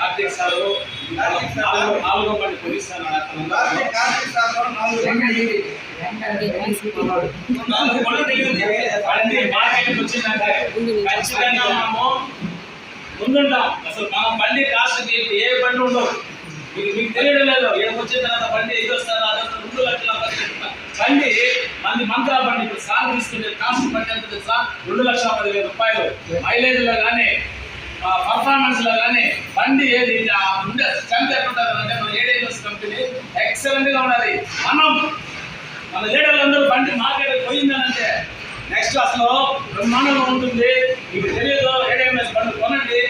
Karthik sir నాలుగో బండి police sir నాలుగు నాలుగు మార్కెట్కి వచ్చిందంటే ఖచ్చితంగా మనము ముందుంటాం అసలు మన బండి కాస్ట్ ఏ బండి ఉండవు మీకు మీకు తెలియడం లేదు ఇక్కడికి తర్వాత బండి ఇది వస్తారు అది వస్తారు రెండు లక్షల బండి మంది మంత్రాల బండి ఇప్పుడు సార్ తీసుకుంటే కాస్ట్ బండి ఎంత తెలుసా రెండు లక్షల పదివేల రూపాయలు మైలేజ్లో కానీ పర్ఫార్మెన్స్లో కానీ బండి ఏది? ఇది ఉండే స్ట్రెంత్ ఎట్లుంటుంది అంటే మన ఏడీఎస్ కంపెనీ ఎక్సలెంట్గా ఉన్నది. మనం మన లీడర్లందరూ బండి మార్కెట్ పోయిందనంటే నెక్స్ట్ అసలు బ్రహ్మాండంగా ఉంటుంది. మీకు తెలియదు ఏడీఎంఎస్ బండి కొనండి.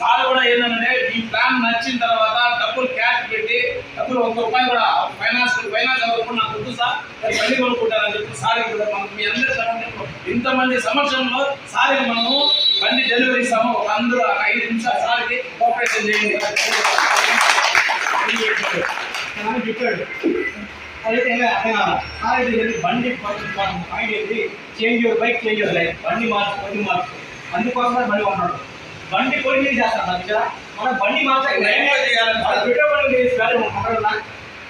సార్ కూడా ఏంటంటే ఈ ప్లాన్ నచ్చిన తర్వాత డబ్బులు క్యాష్ పెట్టి డబ్బులు ఒక్క రూపాయి కూడా ఫైనాన్స్ ఫైనాన్స్ అవ్వకుండా నాకు వద్దు సార్. నేను బండి కొనుక్కుంటానని చెప్పి సార్ కూడా మనం మీ అందరి సమక్షంలో ఇంతమంది సమక్షంలో సార్ మనము బండి డెలివరీ ఇస్తాము అందరూ ఒక ఐదు నిమిషాలు సార్కి కోఆపరేషన్ చేయండి. చెప్పాడు. అయితే ఏమీ అర్థం కాదు సార్ అయితే ఏంటి బండి పాయింట్ ఏంటి change your bike change your life బండి మార్చు బండి మార్చు. అందుకోసమే బండి కొన్నాడు. బండి కొని ఏం చేస్తాను దగ్గర మనం బండి మార్చాలి. పెట్రోల్ కొన్నాడు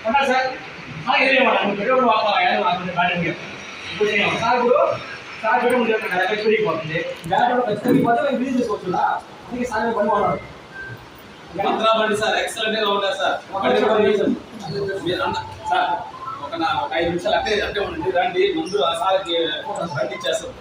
కొన్నా సార్ ఇవ్వాలి నువ్వు పెట్రోల్ ఉంది. ఇప్పుడు సార్ ఇప్పుడు సార్ కదా ఖర్చు పెరిగిపోతుంది గాడి ఖర్చు పెరిగిపోతే మేము బిజినెస్ చేసుకోవచ్చు అందుకే సార్ మీద బండి కొన్నాడు మంత్రా బండి సార్ ఎక్సలెంట్గా ఉంటుంది సార్. బండి కూడా మీరు- అన్న సార్ ఒక నా ఒక ఐదు నిమిషాలు అట్టే అట్టే ఉండండి. రండి ముందు ఆ సార్కి బండి ఇచ్చేస్తాం.